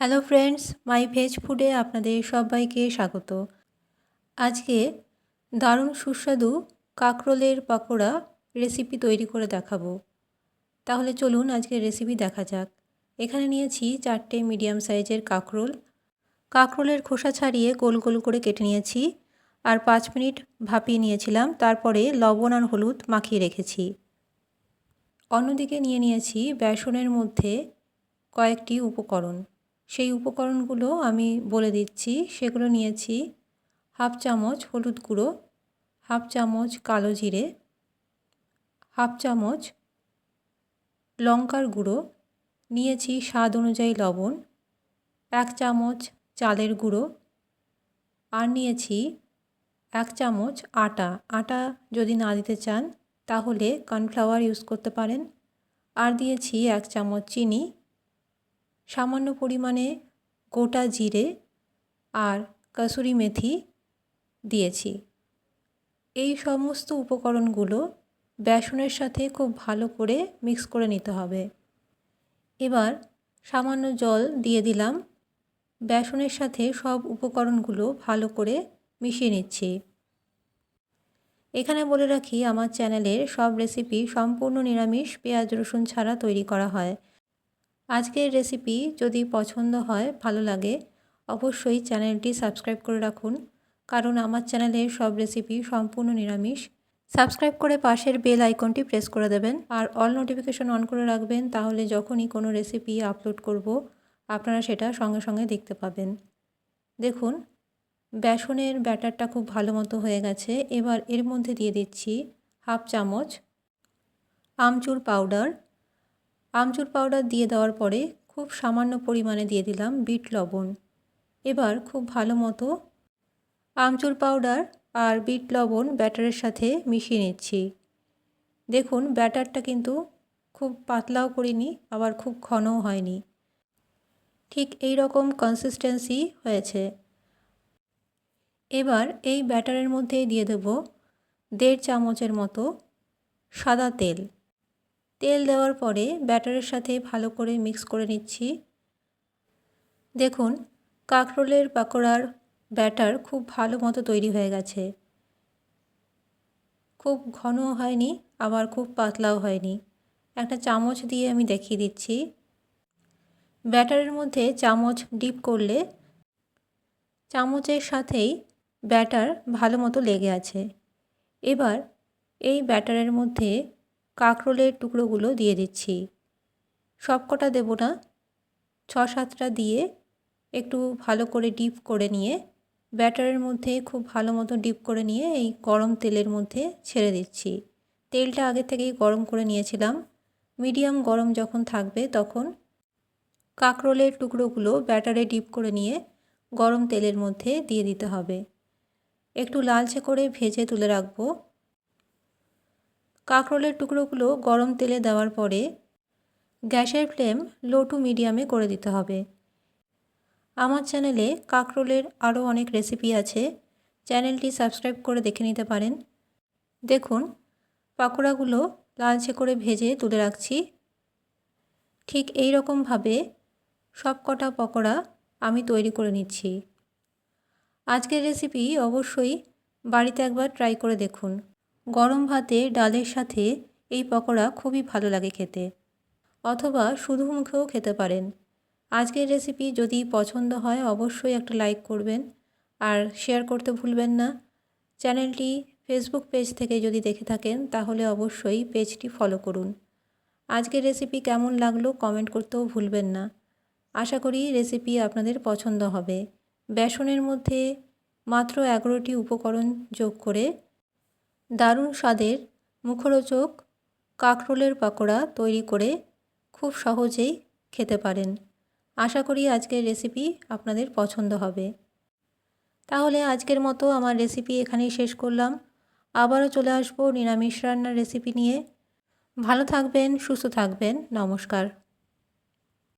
Hello friends, মাই veg ফুডে আপনাদের সবাইকে স্বাগত। আজকে দারুণ সুস্বাদু কাঁকরোলের পকোড়া রেসিপি তৈরি করে দেখাবো। তাহলে চলুন আজকে রেসিপি দেখা যাক। এখানে নিয়েছি চারটে মিডিয়াম সাইজের কাঁকরোল। কাঁকরোলের খোসা ছাড়িয়ে গোল গোল করে কেটে নিয়েছি আর পাঁচ মিনিট ভাপিয়ে নিয়েছিলাম। তারপরে লবণ আর হলুদ মাখিয়ে রেখেছি। অন্যদিকে নিয়ে নিয়েছি বেসনের মধ্যে কয়েকটি উপকরণ। সেই উপকরণগুলো আমি বলে দিচ্ছি। সেগুলো নিয়েছি হাফ চামচ হলুদ গুঁড়ো, হাফ চামচ কালো জিরে, হাফ চামচ লঙ্কার গুঁড়ো, নিয়েছি স্বাদ অনুযায়ী লবণ, এক চামচ চালের গুঁড়ো আর নিয়েছি এক চামচ আটা। আটা যদি না দিতে চান তাহলে কর্নফ্লাওয়ার ইউজ করতে পারেন। আর দিয়েছি এক চামচ চিনি সামান্য পরিমাণে গোটা জিরে আর কাসুরি মেথি দিয়েছি। এই সমস্ত উপকরণগুলো বেসনের সাথে খুব ভালো করে মিক্স করে নিতে হবে। এবার সামান্য জল দিয়ে দিলাম। বেসনের সাথে সব উপকরণগুলো ভালো করে মিশিয়ে নিচ্ছি। এখানে বলে রাখি, আমার চ্যানেলের সব রেসিপি সম্পূর্ণ নিরামিষ পেঁয়াজ রসুন ছাড়া তৈরি করা হয়। আজকের রেসিপি যদি পছন্দ হয়, ভালো লাগে, অবশ্যই চ্যানেলটি সাবস্ক্রাইব করে রাখুন। কারণ আমার চ্যানেলের সব রেসিপি সম্পূর্ণ নিরামিষ। সাবস্ক্রাইব করে পাশের বেল আইকনটি প্রেস করে দেবেন। আর অল নোটিফিকেশন অন করে রাখবেন, তাহলে যখনই কোনো রেসিপি আপলোড করব, আপনারা সেটা সঙ্গে সঙ্গে দেখতে পাবেন। দেখুন, বেসনের ব্যাটারটা খুব ভালো মতো হয়ে গেছে। এবার এর মধ্যে দিয়ে দিচ্ছি হাফ চামচ আমচুর পাউডার আমচুর পাউডার দিয়ে দেওয়ার পরে খুব সামান্য পরিমাণে দিয়ে দিলাম বিট লবণ। এবার খুব ভালো মতো আমচুর পাউডার আর বিট লবণ ব্যাটারের সাথে মিশিয়ে নিচ্ছি। দেখুন, ব্যাটারটা কিন্তু খুব পাতলাও করিনি, আবার খুব ঘনও হয়নি। ঠিক এই রকম কনসিস্টেন্সি হয়েছে। এবার এই ব্যাটারের মধ্যে দিয়ে দেব দেড় চামচের মতো সাদা তেল। তেল দেওয়ার পরে ব্যাটারের সাথে ভালো করে মিক্স করে নিচ্ছি। দেখুন, কাঁকরোলের পাকোড়ার ব্যাটার খুব ভালো মতো তৈরি হয়ে গেছে। খুব ঘনও হয়নি, আবার খুব পাতলাও হয়নি। একটা চামচ দিয়ে আমি দেখিয়ে দিচ্ছি। ব্যাটারের মধ্যে চামচ ডিপ করলে চামচের সাথেই ব্যাটার ভালো মতো লেগে আছে। এবার এই ব্যাটারের মধ্যে কাঁকরোলের টুকরোগুলো দিয়ে দিচ্ছি। সব কটা দেবো না। ছ সাতটা দিয়ে একটু ভালো করে ডিপ করে নিয়ে, ব্যাটারের মধ্যে খুব ভালো মতো ডিপ করে নিয়ে এই গরম তেলের মধ্যে ছেড়ে দিচ্ছি। তেলটা আগে থেকেই গরম করে নিয়েছিলাম। মিডিয়াম গরম যখন থাকবে তখন কাঁকরোলের টুকরোগুলো ব্যাটারে ডিপ করে নিয়ে গরম তেলের মধ্যে দিয়ে দিতে হবে। একটু লালচে করে ভেজে তুলে রাখব। কাঁকরোলের টুকরোগুলো গরম তেলে দেওয়ার পরে গ্যাসের ফ্লেম লো টু মিডিয়ামে করে দিতে হবে। আমার চ্যানেলে কাঁকরোলের আরও অনেক রেসিপি আছে, চ্যানেলটি সাবস্ক্রাইব করে দেখে নিতে পারেন। দেখুন, পাকোড়াগুলো লালচে করে ভেজে তুলে রাখছি। ঠিক এই রকমভাবে সব কটা পকোড়া আমি তৈরি করে নিচ্ছি। আজকের রেসিপি অবশ্যই বাড়িতে একবার ট্রাই করে দেখুন। গরম ভাতে ডালের সাথে এই পকোড়া খুবই ভালো লাগে খেতে। অথবা শুধু মুখেও খেতে পারেন। আজকের রেসিপি যদি পছন্দ হয় অবশ্যই একটা লাইক করবেন। আর শেয়ার করতে ভুলবেন না। চ্যানেলটি ফেসবুক পেজ থেকে যদি দেখে থাকেন তাহলে অবশ্যই পেজটি ফলো করুন। আজকের রেসিপি কেমন লাগল কমেন্ট করতেও ভুলবেন না। আশা করি রেসিপি আপনাদের পছন্দ হবে। বেসনের মধ্যে মাত্র এগারোটি উপকরণ যোগ করে দারুণ স্বাদের মুখরোচক কাঁকরোলের পাকোড়া তৈরি করে খুব সহজেই খেতে পারেন। আশা করি আজকের রেসিপি আপনাদের পছন্দ হবে। তাহলে আজকের মতো আমার রেসিপি এখানেই শেষ করলাম। আবারও চলে আসব নিরামিষ রান্নার রেসিপি নিয়ে। ভালো থাকবেন, সুস্থ থাকবেন। নমস্কার।